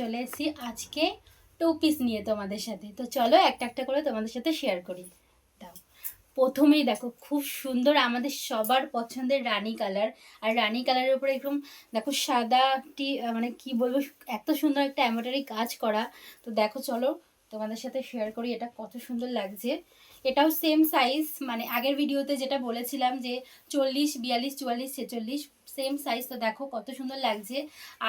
চলে এসেছি আজকে টু পিস নিয়ে তোমাদের সাথে। তো চলো একটা একটা করে তোমাদের সাথে শেয়ার করি। দাও। প্রথমেই দেখো, খুব সুন্দর আমাদের সবার পছন্দের রানী কালার আর রানী কালারের উপরে একদম দেখো সাদা টি মানে কি বলব, এত সুন্দর একটা এমব্রয়ডারি কাজ করা। তো দেখো, চলো তোমাদের সাথে শেয়ার করি এটা কত সুন্দর লাগছে। এটাও সেম সাইজ মানে আগের ভিডিওতে যেটা বলেছিলাম যে চল্লিশ, বিয়াল্লিশ, চুয়াল্লিশ, ছেচল্লিশ সেম সাইজ তো দেখো কত সুন্দর লাগছে।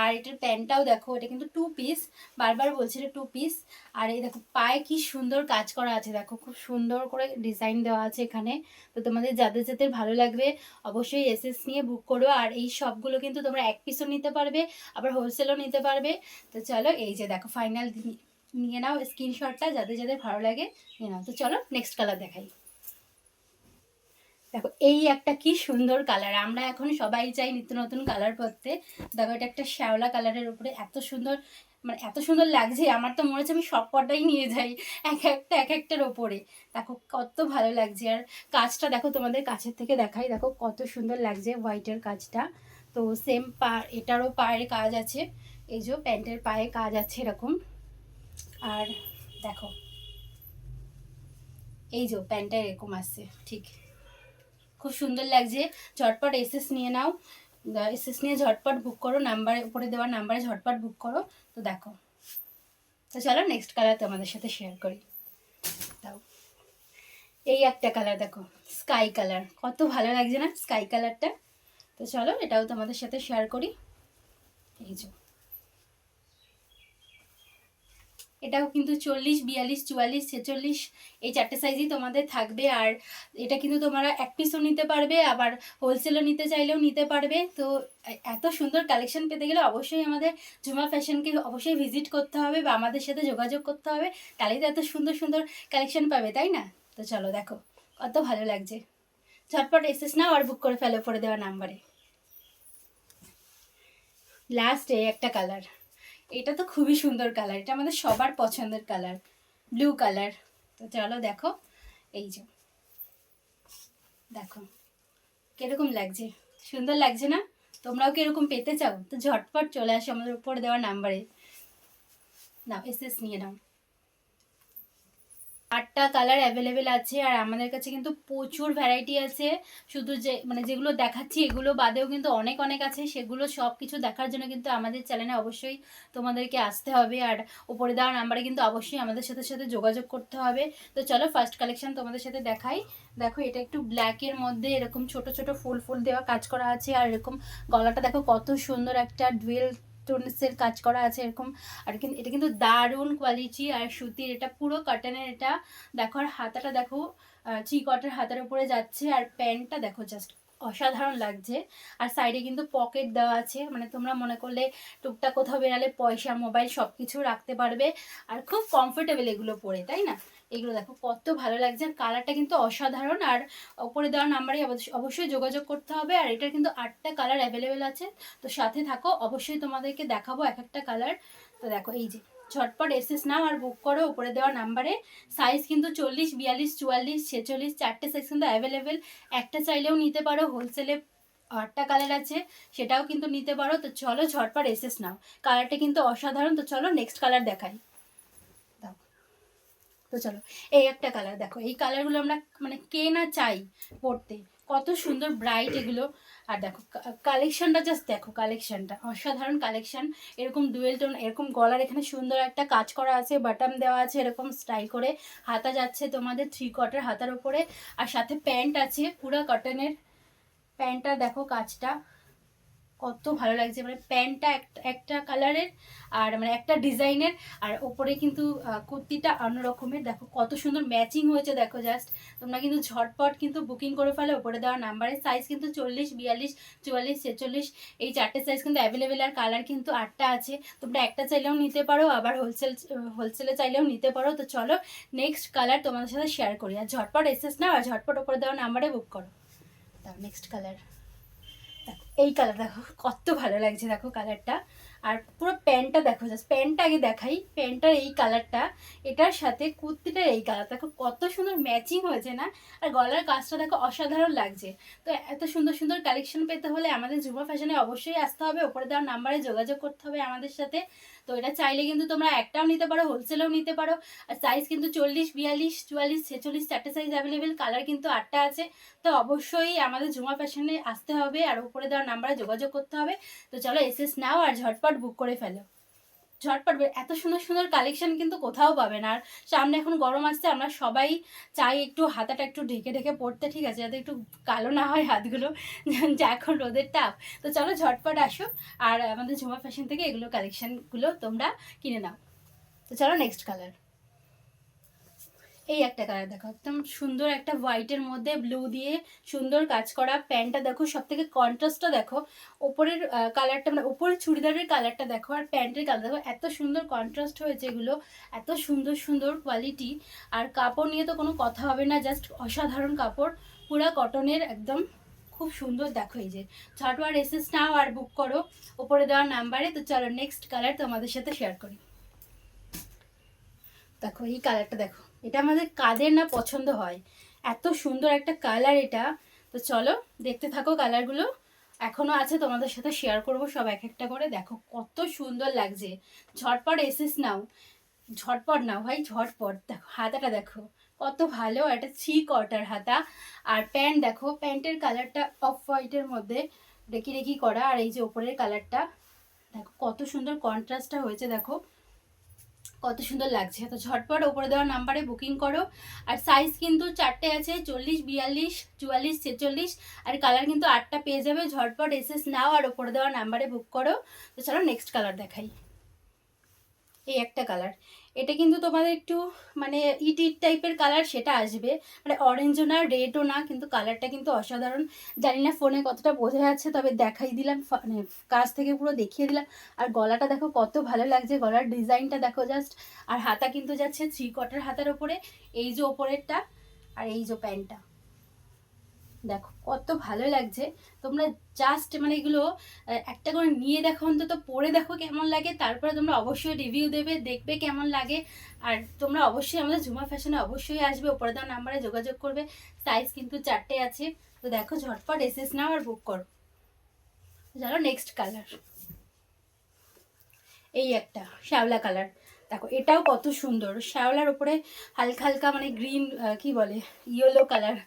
আর এটার প্যান্টটাও দেখো, এটা কিন্তু টু পিস বারবার বলছে এটা টু পিস আর এই দেখো পায়ে কি সুন্দর কাজ করা আছে, দেখো খুব সুন্দর করে ডিজাইন দেওয়া আছে এখানে। তো তোমাদের যাদের যাদের ভালো লাগবে, অবশ্যই এসএস নিয়ে বুক করো। আর এই সবগুলো কিন্তু তোমরা এক পিসও নিতে পারবে, আবার হোলসেলও নিতে পারবে। তো চলো, এই যে দেখো ফাইনাল নিয়ে নাও স্ক্রিনশটটা যাদের যাদের ভালো লাগে, নিয়ে নাও। তো চলো নেক্সট কালার দেখাই। দেখো, এই একটা কি সুন্দর কালার আমরা এখন সবাই চাই নিত্য নতুন কালার পরতে দেখো, এটা একটা শ্যাওলা কালারের উপরে এত সুন্দর মানে এত সুন্দর লাগছে। আমার তো মনে হচ্ছে আমি সব কটাই নিয়ে যাই, এক একটা, এক একটার ওপরে। দেখো, কত ভালো লাগছে। আর কাজটা দেখো, তোমাদের কাছের থেকে দেখাই। দেখো, কত সুন্দর লাগছে হোয়াইটের কাজটা। তো সেম পা এটারও পায়ের কাজ আছে। এই যে প্যান্টের পায়ে কাজ আছে এরকম। আর দেখো, এই যে প্যান্টটা এরকম আসছে, ঠিক। খুব সুন্দর লাগছে। ঝটপট এসএস নিয়ে নাও। এসএস নিয়ে ঝটপট বুক করো নাম্বারে উপরে দেওয়া নাম্বারে ঝটপট বুক করো। তো দেখো। তো চলো নেক্সট কালার তোমাদের সাথে শেয়ার করি। দাও। এই একটা কালার দেখো স্কাই কালার কত ভালো লাগছে না স্কাই কালারটা তো চলো এটাও তোমাদের সাথে শেয়ার করি। এই যে। এটাও কিন্তু চল্লিশ, বিয়াল্লিশ, চুয়াল্লিশ, ছেচল্লিশ, এই চারটে সাইজই তোমাদের থাকবে। আর এটা কিন্তু তোমরা এক পিসও নিতে পারবে, আবার হোলসেলও নিতে চাইলেও নিতে পারবে। তো এত সুন্দর কালেকশন পেতে গেলে অবশ্যই আমাদের ঝুমা ফ্যাশনকে অবশ্যই ভিজিট করতে হবে বা আমাদের সাথে যোগাযোগ করতে হবে। তাহলেই তো এত সুন্দর সুন্দর কালেকশন পাবে, তাই না? তো চলো দেখো, কত ভালো লাগছে। ঝটপট এসেস নাও আর বুক করে ফেলো পরে দেওয়া নাম্বারে লাস্ট একটা কালার এটা তো খুবই সুন্দর কালার এটা আমাদের সবার পছন্দের কালার ব্লু কালার তো চলো দেখো, এই যে। দেখো, কীরকম লাগছে? সুন্দর লাগছে না? তোমরাও কি এরকম পেতে চাও? তো ঝটপট চলে আসো আমাদের উপরে দেওয়া নাম্বারে নাও এসএস নিয়ে নাও। আটটা কালার অ্যাভেলেবেল আছে আর আমাদের কাছে কিন্তু প্রচুর ভ্যারাইটি আছে। শুধু যে মানে যেগুলো দেখাচ্ছি এগুলো বাদেও কিন্তু অনেক অনেক আছে। সেগুলো সব কিছু দেখার জন্য কিন্তু আমাদের চ্যানেলে অবশ্যই তোমাদেরকে আসতে হবে। আর উপরে দেওয়া নাম্বারে কিন্তু অবশ্যই আমাদের সাথে সাথে যোগাযোগ করতে হবে। তো চলো ফার্স্ট কালেকশন তোমাদের সাথে দেখাই। দেখো এটা একটু ব্ল্যাকের মধ্যে এরকম ছোট ছোট ফুল ফুল দেওয়া কাজ করা আছে। আর এরকম গলাটা দেখো কত সুন্দর একটা ডুয়েল টোনসের কাজ করা আছে এরকম। আর কিন্তু এটা কিন্তু দারুণ কোয়ালিটি আর সুতির, এটা পুরো কটনের এটা। দেখো, আর হাতাটা দেখো চি কটের হাতার উপরে যাচ্ছে। আর প্যান্টটা দেখো জাস্ট অসাধারণ লাগছে। আর সাইডে কিন্তু পকেট দেওয়া আছে। মানে তোমরা মনে করলে টুকটাক কোথাও বেরালে পয়সা মোবাইল সব কিছু রাখতে পারবে। আর খুব কমফোর্টেবল এগুলো পরে, তাই না? এগুলো দেখো, কত ভালো লাগছে। আর কালারটা কিন্তু অসাধারণ। আর ওপরে দেওয়া নাম্বারে অবশ্যই যোগাযোগ করতে হবে। আর এটার কিন্তু আটটা কালার অ্যাভেলেবেল আছে। তো সাথে থাকো, অবশ্যই তোমাদেরকে দেখাবো এক একটা কালার তো দেখো, এই যে, ঝটপট এসএস নাও আর বুক করো উপরে দেওয়া নাম্বারে সাইজ কিন্তু চল্লিশ, বিয়াল্লিশ, চুয়াল্লিশ, ছেচল্লিশ, চারটে সাইজ কিন্তু অ্যাভেলেবেল একটা চাইলেও নিতে পারো হোলসেলে আটটা কালার আছে, সেটাও কিন্তু নিতে পারো। তো চলো ঝটপট এসএস নাও। কালারটা কিন্তু অসাধারণ। তো চলো নেক্সট কালার দেখাই। তো চলো, এই একটা কালার দেখো। এই কালারগুলো আমরা মানে কে না চাই পড়তে। কত সুন্দর ব্রাইট এগুলো। আর দেখো কালেকশনটা জাস্ট দেখো কালেকশনটা অসাধারণ কালেকশন এরকম ডুয়েল টোন এরকম গলার এখানে সুন্দর একটা কাজ করা আছে বাটাম দেওয়া আছে, এরকম স্টাইল করে। হাতা যাচ্ছে তোমাদের থ্রি কটার হাতার উপরে। আর সাথে প্যান্ট আছে, পুরা কটনের প্যান্টটা দেখো কাজটা। কত ভালো লাগছে। মানে প্যান্টটা একটা কালারের আর মানে একটা ডিজাইনের আর ওপরে কিন্তু কুর্তিটা অন্য রকমের। দেখো কত সুন্দর ম্যাচিং হয়েছে, দেখো জাস্ট তোমরা কিন্তু ঝটপট কিন্তু বুকিং করে ফেলো। ওপরে দেওয়া নাম্বারের সাইজ কিন্তু চল্লিশ, বিয়াল্লিশ, চুয়াল্লিশ, ছেচল্লিশ। এই চারটে সাইজ কিন্তু অ্যাভেলেবেল আর কালার কিন্তু আটটা আছে। তোমরা একটা চাইলেও নিতে পারো, আবার হোলসেল হোলসেলে চাইলেও নিতে পারো। তো চলো নেক্সট কালার তোমাদের সাথে শেয়ার করি। আর ঝটপট এসেস না আর ঝটপট ওপরে দেওয়া নাম্বারে বুক করো। নেক্সট কালার দেখো এই কালার দেখো কত ভালো লাগছে দেখো কালারটা আর পুরো প্যান্টটা দেখো জাস্ট প্যান্টটা আগে দেখাই। প্যান্টটার এই কালারটা এটার সাথে কুর্তিটার এই কালার দেখো কত সুন্দর ম্যাচিং হয়েছে না? আর গলার কাজটা দেখো অসাধারণ লাগছে। তো এত সুন্দর সুন্দর কালেকশন পেতে হলে আমাদের যুব ফ্যাশনে অবশ্যই আসতে হবে। ওপরে দেওয়ার নাম্বারে যোগাযোগ করতে হবে আমাদের সাথে। তো এটা চাইলে কিন্তু তোমরা একটাও নিতে পারো হোলসেলেও নিতে পারো। আর সাইজ কিন্তু চল্লিশ, বিয়াল্লিশ, চুয়াল্লিশ, ছেচল্লিশ, চারটে সাইজ অ্যাভেলেবেল কালার কিন্তু আটটা আছে। তো অবশ্যই আমাদের জুমা ফ্যাশনে আসতে হবে। আর উপরে দেওয়ার নাম্বারে যোগাযোগ করতে হবে। তো চলো এসএস নাও আর ঝটপট বুক করে ফেলো। ঝটপট এত সুন্দর সুন্দর কালেকশন কিন্তু কোথাও পাবে না। আর সামনে এখন গরম আসছে, আমরা সবাই চাই একটু হাতাটা একটু ঢেকে ঢেকে পড়তে, ঠিক আছে? যাতে একটু কালো না হয় হাতগুলো, যা এখন রোদের তাপ। তো চলো ঝটপট আসো, আর আমাদের ঝুমা ফ্যাশন থেকে এগুলো কালেকশানগুলো তোমরা কিনে নাও। তো চলো নেক্সট কালার এই একটা কালার দেখো, একদম সুন্দর একটা হোয়াইটের মধ্যে ব্লু দিয়ে সুন্দর কাজ করা প্যান্টটা দেখো সব থেকে কন্ট্রাস্টটা দেখো, ওপরের কালারটা মানে ওপরের চুড়িদারের কালারটা দেখো আর প্যান্টের কালার দেখো, এত সুন্দর কন্ট্রাস্ট হয়েছে এগুলো, এত সুন্দর সুন্দর কোয়ালিটি আর কাপড় নিয়ে তো কোনো কথা হবে না জাস্ট অসাধারণ কাপড়, পুরা কটনের একদম খুব সুন্দর দেখো এই যে। ঝটওয়ার এসএস নাও আর বুক করো, ওপরে দেওয়া নাম্বারে তো চলো নেক্সট কালার তোমাদের সাথে শেয়ার করি। দেখো এই কালারটা দেখো। এটা আমাদের কাদের না পছন্দ হয়। এত সুন্দর একটা কালার এটা। তো চলো, দেখতে থাকো কালারগুলো এখনও আছে, তোমাদের সাথে শেয়ার করব সব এক একটা করে। দেখো কত সুন্দর লাগছে। ঝটপট এসেস নাও। ঝটপট নাও ভাই, ঝটপট। দেখো, হাতাটা দেখো। কত ভালো একটা থ্রি কোয়ার্টার হাতা। আর প্যান্ট দেখো, প্যান্টের কালারটা অফ হোয়াইটের মধ্যে রেখি রেখি করা। আর এই যে ওপরের কালারটা দেখো কত সুন্দর কন্ট্রাস্টটা হয়েছে, দেখো। কত সুন্দর লাগছে। তো ঝটপট ওপরে দেওয়া নাম্বারে বুকিং করো। আর সাইজ কিন্তু চারটে আছে, চল্লিশ, বিয়াল্লিশ, চুয়াল্লিশ, ছেচল্লিশ। আর কালার কিন্তু আটটা পেয়ে যাবে। ঝটপট এসএস নাও আর ওপরে দেওয়া নাম্বারে বুক করো। তো চলো নেক্সট কালার দেখাই। এই একটা কালার এটা কিন্তু তোমাদের একটু মানে ইট ইট টাইপের কালার সেটা আসবে। মানে অরেঞ্জও না রেডও না, কিন্তু কালারটা কিন্তু অসাধারণ। জানি না ফোনে কতটা বোঝা যাচ্ছে, তবে দেখাই দিলাম মানে কাছ থেকে পুরো দেখিয়ে দিলাম। আর গলাটা দেখো কত ভালো লাগছে, গলার ডিজাইনটা দেখো জাস্ট আর হাতা কিন্তু যাচ্ছে থ্রি কটার হাতার ওপরে, এই যে ওপরেরটা, আর এই যে প্যান্টটা। দেখো, কত ভালো লাগছে। তোমরা জাস্ট মানে এগুলো একটা করে নিয়ে দেখো অন্তত পরে দেখো কেমন লাগে। তারপরে তোমরা অবশ্যই রিভিউ দেবে, দেখবে কেমন লাগে। আর তোমরা অবশ্যই আমাদের ঝুমা ফ্যাশনে অবশ্যই আসবে ওপরে দেওয়া নাম্বারে যোগাযোগ করবে। সাইজ কিন্তু চারটে আছে। তো দেখো, ঝটপট এসেস নাও আর বুক করো। চলো নেক্সট কালার এই একটা, শ্যাওলা কালার দেখো, এটাও কত সুন্দর। শ্যাওলার উপরে হালকা হালকা মানে গ্রিন কি বলে ইয়েলো কালার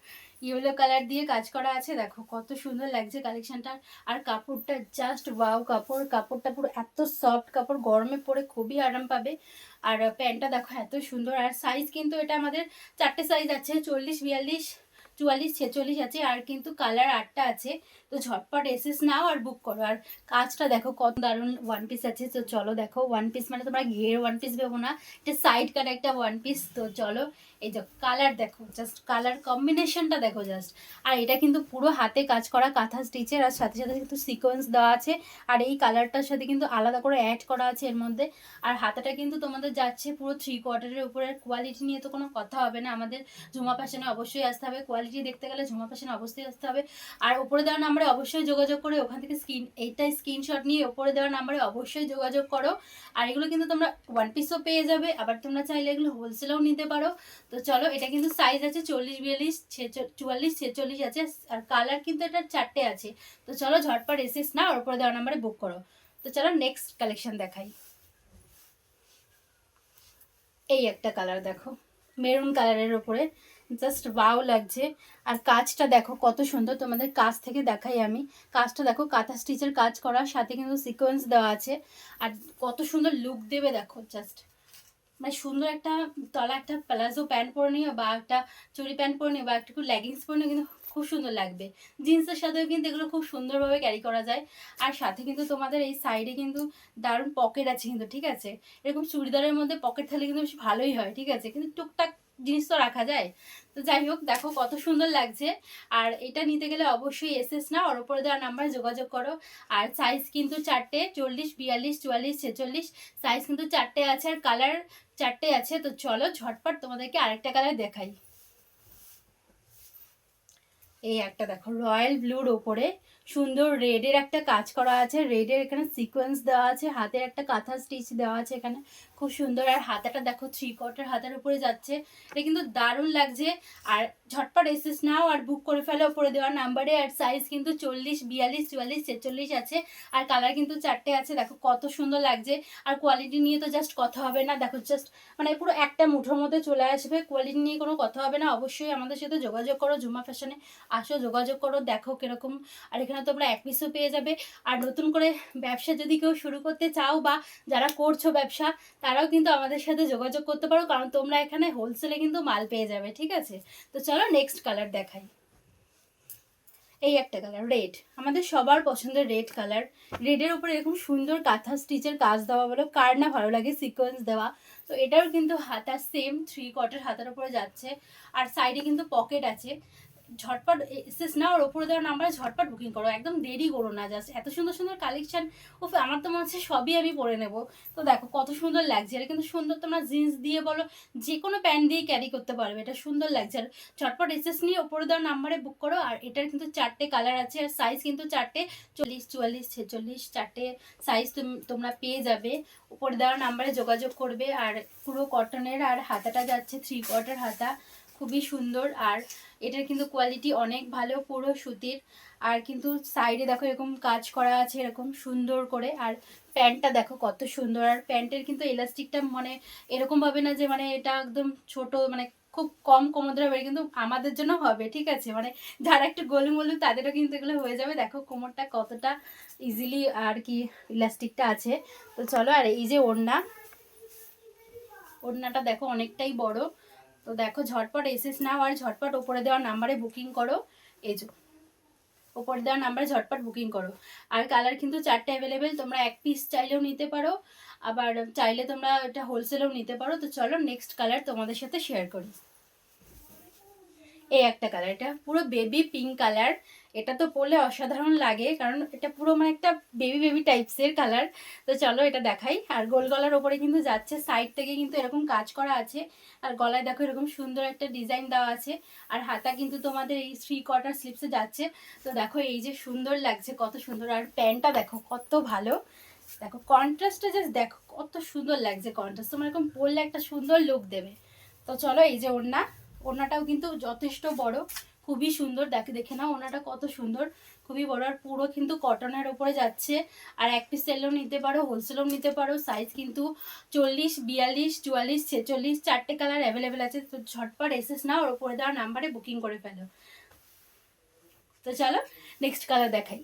ইয়েলো কালার দিয়ে কাজ করা আছে। দেখো কত সুন্দর লাগছে কালেকশনটা আর কাপড়টা জাস্ট ওয়াও কাপড়, কাপড়টা পুরো এত সফট কাপড় গরমে পরে খুবই আরাম পাবে। আর প্যান্টটা দেখো এত সুন্দর। আর সাইজ কিন্তু এটা আমাদের চারটে সাইজ আছে, চল্লিশ, বিয়াল্লিশ, চুয়াল্লিশ, ছেচল্লিশ আছে। আর কিন্তু কালার আটটা আছে। তো ঝটপট এসেস নাও আর বুক করো। আর কাজটা দেখো কত দারুণ ওয়ান পিস আছে। তো চলো দেখো ওয়ান পিস মানে তোমরা ঘের ওয়ান পিস ভেবো না। এটা সাইড কাট একটা ওয়ান পিস তো চলো এই যে কালার দেখো জাস্ট কালার কম্বিনেশনটা দেখো জাস্ট আর এটা কিন্তু পুরো হাতে কাজ করা কাঁথা স্টিচের আর সাথে সাথে কিন্তু সিকোয়েন্স দেওয়া আছে। আর এই কালারটার সাথে কিন্তু আলাদা করে অ্যাড করা আছে এর মধ্যে। আর হাতাটা কিন্তু তোমাদের যাচ্ছে পুরো থ্রি কোয়ার্টারের উপরে। কোয়ালিটি নিয়ে তো কোনো কথা হবে না। আমাদের ঝুমা ফ্যাশনে অবশ্যই আসতে হবে। কোয়ালিটি দেখতে গেলে ঝুমা ফ্যাশনে অবশ্যই আসতে হবে। আর ওপরে দেওয়া নাম্বারে অবশ্যই যোগাযোগ করে ওখান থেকে স্ক্রিন এইটা স্ক্রিনশট নিয়ে ওপরে দেওয়া নাম্বারে অবশ্যই যোগাযোগ করো। আর এগুলো কিন্তু তোমরা ওয়ান পিসও পেয়ে যাবে। আবার তোমরা চাইলে এগুলো হোলসেলেও নিতে পারো। তো চলো, এটা কিন্তু সাইজ আছে চল্লিশ বিয়াল্লিশ চুয়াল্লিশ, ছেচল্লিশ আছে, আর কালার কিন্তু এটা চারটে আছে। তো চলো, ঝটপট এসেস না ওর উপরে দেওয়া নাম্বারে বুক করো। তো চলো নেক্সট কালেকশন দেখাই। এই একটা কালার দেখো মেরুন কালারের ওপরে জাস্ট বাও লাগছে। আর কাজটা দেখো, কত সুন্দর তোমাদের কাজ থেকে দেখাই আমি। কাজটা দেখো, কাঁথা স্টিচের কাজ করার সাথে কিন্তু সিকোয়েন্স দেওয়া আছে। আর কত সুন্দর লুক দেবে দেখো জাস্ট মানে সুন্দর একটা তলা একটা প্লাজো প্যান্ট পরে নিও বা একটা চুরি প্যান্ট পরে নিও বা একটু লেগিংস পরে নিও কিন্তু খুব সুন্দর লাগবে। জিন্সের সাথেও কিন্তু এগুলো খুব সুন্দরভাবে ক্যারি করা যায়। আর সাথে কিন্তু তোমাদের এই সাইডে কিন্তু দারুণ পকেট আছে কিন্তু, ঠিক আছে? এরকম চুড়িদারের মধ্যে পকেট থাকলে কিন্তু বেশ ভালোই হয়, ঠিক আছে? কিন্তু টুকটাক জিনিস তো রাখা যায়। তো যাই হোক, দেখো কত সুন্দর লাগছে। আর এটা নিতে গেলে অবশ্যই এসএস না ওর ওপরে দেওয়া নাম্বার যোগাযোগ করো। আর সাইজ কিন্তু চারটে, চল্লিশ, বিয়াল্লিশ, চুয়াল্লিশ, ছেচল্লিশ সাইজ কিন্তু চারটে আছে আর কালার চারটে আছে। তো চলো ঝটপট তোমাদেরকে আরেকটা কালার দেখাই। এই একটা দেখো রয়্যাল ব্লুর ওপরে সুন্দর রেডের একটা কাজ করা আছে। রেডের এখানে সিকোয়েন্স দেওয়া আছে, হাতের একটা কাঁথা স্টিচ দেওয়া আছে এখানে। খুব সুন্দর। আর হাতাটা দেখো থ্রি কোয়ার্টার হাতের উপরে যাচ্ছে। এটা কিন্তু দারুণ লাগছে। আর ঝটপট এসেস নাও আর বুক করে ফেলো ওপরে দেওয়া নাম্বারে আর সাইজ কিন্তু চল্লিশ, বিয়াল্লিশ, চুয়াল্লিশ, ছেচল্লিশ আছে। আর কালার কিন্তু চারটে আছে। দেখো কত সুন্দর লাগছে। আর কোয়ালিটি নিয়ে তো জাস্ট কথা হবে না। দেখো জাস্ট মানে পুরো একটা মুঠোর মধ্যে চলে আসবে। কোয়ালিটি নিয়ে কোনো কথা হবে না। অবশ্যই আমাদের সাথে যোগাযোগ করো। জুমা ফ্যাশনে আসো, যোগাযোগ করো, দেখো কীরকম। আর এখানে তোমরা এক পিসও পেয়ে যাবে। আর নতুন করে ব্যবসা যদি কেউ শুরু করতে চাও বা যারা করছ ব্যবসা, তারাও কিন্তু আমাদের সাথে যোগাযোগ করতে পারো, কারণ তোমরা এখানে হোলসেলে কিন্তু মাল পেয়ে যাবে, ঠিক আছে? তো চলো নেক্সট কালার দেখাই। এই একটা কালার রেড আমাদের সবার পছন্দের রেড কালার রেডের উপরে এরকম সুন্দর কাঁথা স্টিচের কাজ দেওয়া বলো, কার না ভালো লাগে সিকোয়েন্স দেওয়া। তো এটাও কিন্তু হাতা সেম থ্রি কটের হাতার উপরে যাচ্ছে। আর সাইডে কিন্তু পকেট আছে। ঝটপট এসেস না ওর ওপরে দেওয়ার নাম্বারে ঝটপট বুকিং করো। একদম দেরি করো না জাস্ট এত সুন্দর সুন্দর কালেকশন ও আমার তো মনে হচ্ছে সবই আমি পরে নেব। তো দেখো, কত সুন্দর লাগছে। এটা কিন্তু সুন্দর তোমরা জিন্স দিয়ে বলো যে কোনো প্যান্ট দিয়ে ক্যারি করতে পারবে। এটা সুন্দর লাগছে। আর ঝটপট এসেস নিয়ে ওপরে দেওয়ার নাম্বারে বুক করো, আর এটার কিন্তু চারটে কালার আছে। আর সাইজ কিন্তু চারটে, চল্লিশ, চুয়াল্লিশ, ছেচল্লিশ, চারটে সাইজ তোমরা পেয়ে যাবে। উপরে দেওয়ার নাম্বারে যোগাযোগ করবে, আর পুরো কটনের আর হাতাটা যাচ্ছে থ্রি কোয়ার্টার হাতা। খুবই সুন্দর আর এটার কিন্তু কোয়ালিটি অনেক ভালো, পুরো সুতির। আর কিন্তু সাইডে দেখো এরকম কাজ করা আছে, এরকম সুন্দর করে। আর প্যান্টটা দেখো কত সুন্দর। আর প্যান্টের কিন্তু এলাস্টিকটা মানে এরকমভাবে না যে মানে এটা একদম ছোট মানে খুব কম কোমরদের হবে, কিন্তু আমাদের জন্য হবে, ঠিক আছে? মানে যারা একটু গোলুমলু, তাদেরও কিন্তু এগুলো হয়ে যাবে। দেখো কোমরটা কতটা ইজিলি আর কি ইলাস্টিকটা আছে। তো চলো, আর এই যে ওড়না, ওড়নাটা দেখো অনেকটাই বড়। তো দেখো ঝটপট এসেস নাও আর ঝটপট ওপরে দেওয়া নাম্বারে বুকিং করো। এই যে, ওপরে দেওয়া নাম্বারে ঝটপট বুকিং করো। আর কালার কিন্তু চারটে অ্যাভেলেবেল তোমরা এক পিস চাইলেও নিতে পারো। আবার চাইলে তোমরা এটা হোলসেলেও নিতে পারো। তো চলো নেক্সট কালার তোমাদের সাথে শেয়ার করি। এই একটা কালার এটা পুরো বেবি পিঙ্ক কালার এটা তো পরলে অসাধারণ লাগে, কারণ এটা পুরো মানে একটা বেবি বেবি টাইপসের কালার তো চলো এটা দেখাই। আর গোল গলার ওপরে কিন্তু যাচ্ছে সাইড থেকে কিন্তু এরকম কাজ করা আছে। আর গলায় দেখো এরকম সুন্দর একটা ডিজাইন দেওয়া আছে। আর হাতা কিন্তু তোমাদের এই থ্রি কোয়ার্টার স্লিপসে যাচ্ছে। তো দেখো এই যে সুন্দর লাগছে, কত সুন্দর। আর প্যান্টটা দেখো কত ভালো। দেখো কন্ট্রাস্টটা জাস্ট দেখো, কত সুন্দর লাগছে কন্ট্রাস্ট তোমার এরকম পরলে একটা সুন্দর লুক দেবে। তো চলো এই যে ওড়না। ওড়নাটাও কিন্তু যথেষ্ট বড়, খুবই সুন্দর। দেখে দেখে নাও ওনাটা কত সুন্দর, খুবই বড়। আর পুরো কিন্তু কটনের ওপরে যাচ্ছে। আর এক পিস সেলও নিতে পারো হোলসেলও নিতে পারো। সাইজ কিন্তু চল্লিশ, বিয়াল্লিশ, চুয়াল্লিশ, ছেচল্লিশ, চারটে কালার অ্যাভেলেবেল আছে। তো ঝটপট এসেস না ওর উপরে দেওয়া নাম্বারে বুকিং করে ফেলো। তো চলো নেক্সট কালার দেখাই।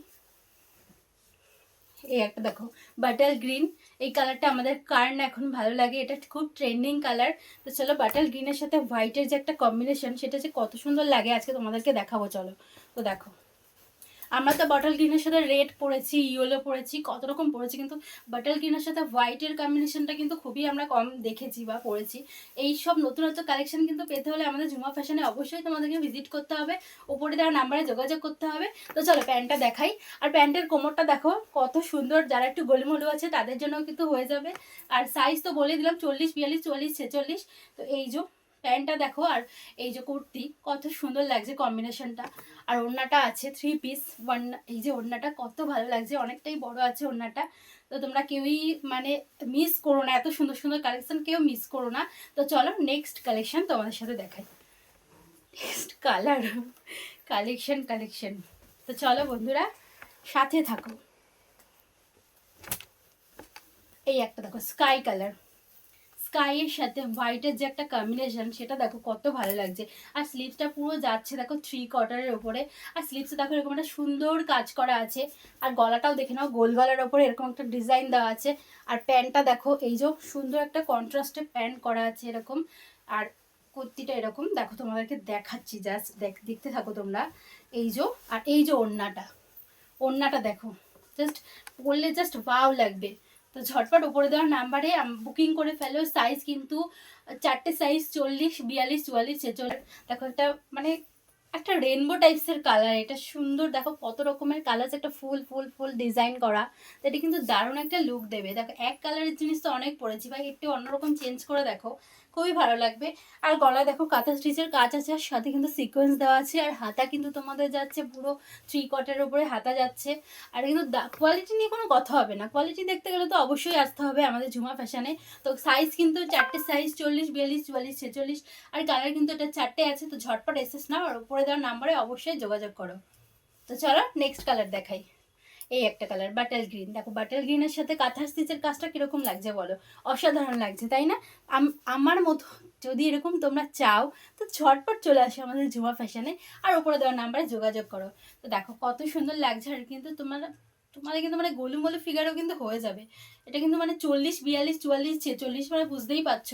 এই একটা দেখো বাটার গ্রিন এই কালারটা আমাদের কার না এখন ভালো লাগে, এটা খুব ট্রেন্ডিং কালার তো চলো বাটাল গ্রিনের সাথে হোয়াইটের যে একটা কম্বিনেশন সেটা যে কত সুন্দর লাগে, আজকে তোমাদেরকে দেখাবো, চলো। তো দেখো। আমরা তো বটল গ্রিনের সাথে রেড পরেছি ইয়েলো পরেছি, কত রকম পরেছি, কিন্তু বটল গ্রিনের সাথে হোয়াইটের কম্বিনেশনটা কিন্তু খুবই আমরা কম দেখেছি বা পরেছি। এই সব নতুনত্ব কালেকশন কিন্তু পেতে হলে আমাদের জুমা ফ্যাশনে অবশ্যই তোমাদেরকে ভিজিট করতে হবে, উপরে দেওয়া নাম্বারে যোগাযোগ করতে হবে। তো চলো প্যান্টটা দেখাই। আর প্যান্টের কোমরটা দেখো, কত সুন্দর, যারা একটু গলিমলু আছে তাদের জন্যও কিন্তু হয়ে যাবে। আর সাইজ তো বলে দিলাম, চল্লিশ, বিয়াল্লিশ, চল্লিশ, ছেচল্লিশ। তো এই যে প্যান্টটা দেখো, আর এই যে কুর্তি, কত সুন্দর লাগছে কম্বিনেশনটা আর ওড়নাটা আছে থ্রি পিস ওয়ান এই যে ওড়নাটা কত ভালো লাগছে, অনেকটাই বড় আছে ওড়নাটা। তো তোমরা কেউই মানে মিস করো না, এত সুন্দর সুন্দর কালেকশন কেউ মিস করো না। তো চলো নেক্সট কালেকশন তোমাদের সাথে দেখাই। নেক্সট কালার কালেকশন কালেকশন তো চলো বন্ধুরা, সাথে থাকো। এই একটা দেখো স্কাই কালার স্কাইয়ের সাথে হোয়াইটের যে একটা কম্বিনেশন সেটা দেখো কত ভালো লাগছে। আর স্লিপসটা পুরো যাচ্ছে দেখো থ্রি কোয়ার্টারের ওপরে। আর স্লিপসে দেখো এরকম একটা সুন্দর কাজ করা আছে। আর গলাটাও দেখে নাও, গোল গলার ওপরে এরকম একটা ডিজাইন দেওয়া আছে। আর প্যান্টটা দেখো, এই যে সুন্দর একটা কন্ট্রাস্টে প্যান্ট করা আছে এরকম। আর কুর্তিটা এরকম, দেখো তোমাদেরকে দেখাচ্ছি জাস্ট দেখ, দেখতে থাকো তোমরা। এই যে, আর এই যে ওড়নাটা ওড়নাটা দেখো। জাস্ট পরলে জাস্ট ওয়াও লাগবে। তো ঝটপট উপরে দেওয়ার নাম্বারে বুকিং করে ফেলো। সাইজ কিন্তু, চারটে সাইজ চল্লিশ, বিয়াল্লিশ, চুয়াল্লিশ, ছেচল্লিশ। দেখো একটা মানে একটা রেনবো টাইপসের কালার এটা সুন্দর। দেখো কত রকমের কালার একটা ফুল ফুল ফুল ডিজাইন করা। এটা কিন্তু দারুণ একটা লুক দেবে। দেখো, এক কালারের জিনিস তো অনেক পড়েছি। ভাই, একটু অন্যরকম চেঞ্জ করে দেখো। খুবই ভালো লাগবে। আর গলায় দেখো কাঁথা স্টিচের কাজ আছে, আর সাথে কিন্তু সিকোয়েন্স দেওয়া আছে। আর হাতা কিন্তু তোমাদের যাচ্ছে পুরো থ্রি কটের উপরে হাতা যাচ্ছে। আর কিন্তু কোয়ালিটি নিয়ে কোনো কথা হবে না। কোয়ালিটি দেখতে গেলে তো অবশ্যই আসতে হবে আমাদের ঝুমা ফ্যাশনে তো সাইজ কিন্তু চারটে সাইজ চল্লিশ, বিয়াল্লিশ, চুয়াল্লিশ, ছেচল্লিশ। আর কালার কিন্তু এটা চারটে আছে, তো ঝটপট এসেস নাও। আর উপরে দেওয়ার নাম্বারে অবশ্যই যোগাযোগ করো। তো চলো নেক্সট কালার দেখাই। এই একটা কালার বাটাল গ্রিন দেখো বাটাল গ্রিনের সাথে কাঁথা স্টিচের কাজটা কীরকম লাগছে বলো? অসাধারণ লাগছে, তাই না? আমার মতো যদি এরকম তোমরা চাও, তো ঝটপট চলে আসো আমাদের ঝুমা ফ্যাশনে আর উপরে দেওয়ার নাম্বারে যোগাযোগ করো। তো দেখো কত সুন্দর লাগছে আর কিন্তু তোমার, তোমাদের কিন্তু মানে গোলুমোলু ফিগারও কিন্তু হয়ে যাবে। এটা কিন্তু মানে চল্লিশ, বিয়াল্লিশ, চুয়াল্লিশ, ছেচল্লিশ মানে বুঝতেই পারছ।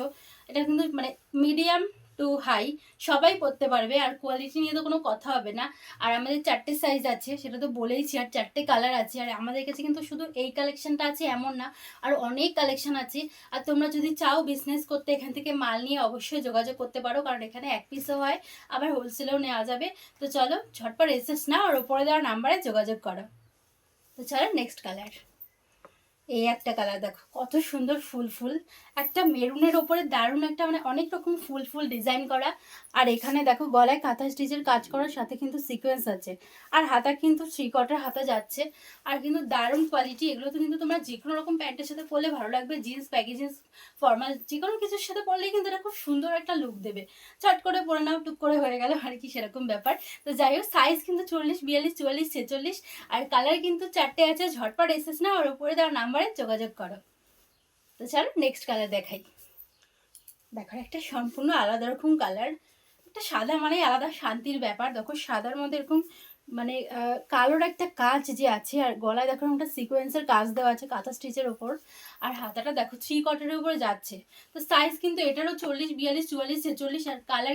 এটা কিন্তু মানে মিডিয়াম টু হাই সবাই পরতে পারবে, আর কোয়ালিটি নিয়ে তো কোনো কথা হবে না। আর আমাদের চারটে সাইজ আছে, সেটা তো বলেইছি, আর চারটে কালার আছে, আর আমাদের কাছে কিন্তু শুধু এই কালেকশনটা আছে এমন না, আর অনেক কালেকশন আছে। আর তোমরা যদি চাও বিজনেস করতে, এখান থেকে মাল নিয়ে অবশ্যই যোগাযোগ করতে পারো, কারণ এখানে এক পিসও হয়, আবার হোলসেলেও নেওয়া যাবে। তো চলো, ঝটপট এসেস না আর ওপরে দেওয়ার নাম্বারে যোগাযোগ করো। তো চলো নেক্সট কালার এই একটা কালার দেখো, কত সুন্দর ফুল ফুল। একটা মেরুনের ওপরে দারুণ একটা মানে অনেক রকম ফুল ফুল ডিজাইন করা। আর এখানে দেখো, গলায় কাঁথা স্টিচের কাজ করার সাথে কিন্তু সিকোয়েন্স আছে। আর হাতা কিন্তু থ্রি কটার হাতা যাচ্ছে। আর কিন্তু দারুণ কোয়ালিটি এগুলো তো কিন্তু তোমরা যে কোনো রকম প্যান্টের সাথে পরলে ভালো লাগবে। জিন্স প্যাকি জিন্স ফর্মাল যে কোনো কিছুর সাথে পরলেই কিন্তু এটা খুব সুন্দর একটা লুক দেবে। চট করে পরে নাও, টুক করে হয়ে গেল, আর কি সেরকম ব্যাপার। তো যাই হোক সাইজ কিন্তু চল্লিশ, বিয়াল্লিশ, চুয়াল্লিশ, ছেচল্লিশ। আর কালার কিন্তু চারটে আছে, ঝটপট এসেস না আর উপরে দেওয়ার নাম্বারে যোগাযোগ করো। তো চলো নেক্সট কালার দেখাই। দেখো, একটা সম্পূর্ণ আলাদা রকম কালার একটা সাদা মানে আলাদা শান্তির ব্যাপার। দেখো, সাদার মধ্যে এরকম মানে কালোর একটা কাজ যে আছে, আর গলায় দেখো একটা সিকোয়েন্সের কাজ দেওয়া আছে, কাঁথা স্টিচের ওপর। আর হাতাটা দেখো থ্রি কটের উপরে যাচ্ছে। তো সাইজ কিন্তু এটারও চল্লিশ, বিয়াল্লিশ, চুয়াল্লিশ, ছেচল্লিশ, আর কালার